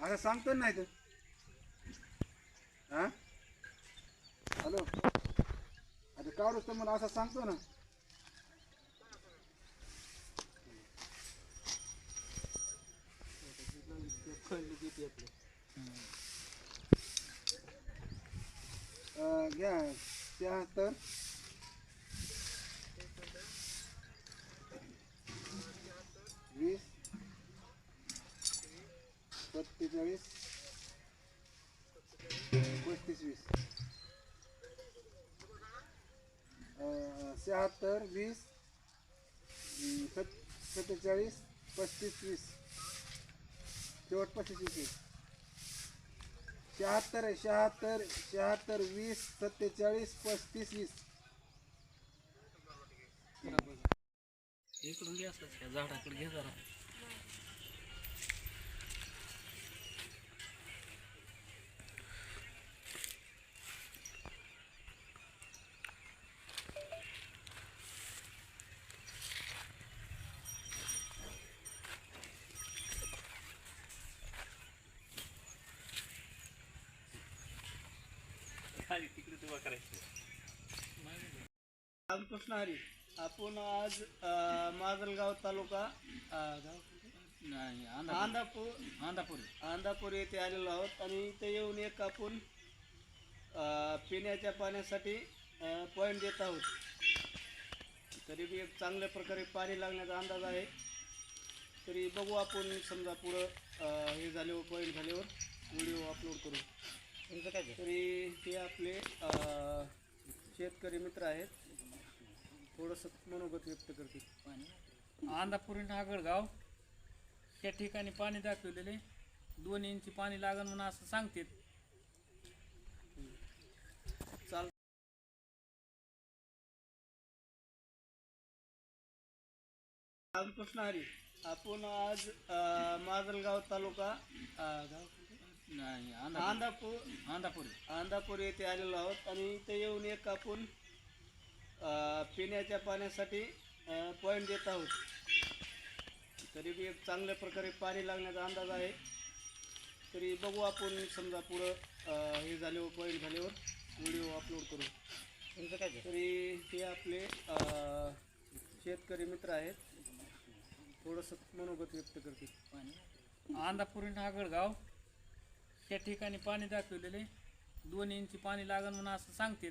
आता सांगतो नाही तर हा? हॅलो? आता काढूच तर मला असं सांगतो ना? घ्या त्या तर. सत्तेचाळीस पस्तीस वीस शहात्तर वीस सत सत्तेचाळीस पस्तीस वीस शेवट पस्तीस वीस शहात्तर शहात्तर शहात्तर वीस सत्तेचाळीस पस्तीस वीस इकडून घे असं झाडाकडे घे जरा. रामकृष्ण हरी आपण आज माजलगाव तालुका आंधापूर. आंधापूर. आंधापूर. येथे आलेलो आहोत आणि इथे येऊन एक आपण पिण्याच्या पाण्यासाठी पॉईंट देत आहोत. तरी बी एक चांगल्या प्रकारे पाणी लागण्याचा अंदाज आहे. तरी बघू आपण समजा पुढं हे झाल्यावर पॉईंट झाल्यावर व्हिडिओ अपलोड करू. तरी हे आपले शेतकरी मित्र आहेत. थोडंसं मनोगत व्यक्त करतील. आंधापूर नागडगाव त्या ठिकाणी पाणी दाखवलेले. दोन इंची पाणी लागण म्हणून असं सांगते चाल रामकृष्ण हरी. आपण आज माजलगाव तालुका गाव नाही आंधापूर. आंधापूर. आंधापूर. येथे आलेलो आहोत आणि इथे येऊन एक आपण अ, पिण्याच्या पाण्यासाठी पॉईंट देत आहोत. तरी बी एक चांगल्या प्रकारे पाणी लागण्याचा अंदाज आहे. तरी बघू आपण समजा पुढं अ, हे झाल्यावर पॉईंट झाल्यावर व्हिडिओ अपलोड करू. तरी हे आपले अ, शेतकरी मित्र आहेत. थोडंसं मनोगत व्यक्त करतील. आंधापूर नागडगाव त्या ठिकाणी पाणी दाखवलेले दोन इंची पाणी लागण म्हणून असं सांगतात.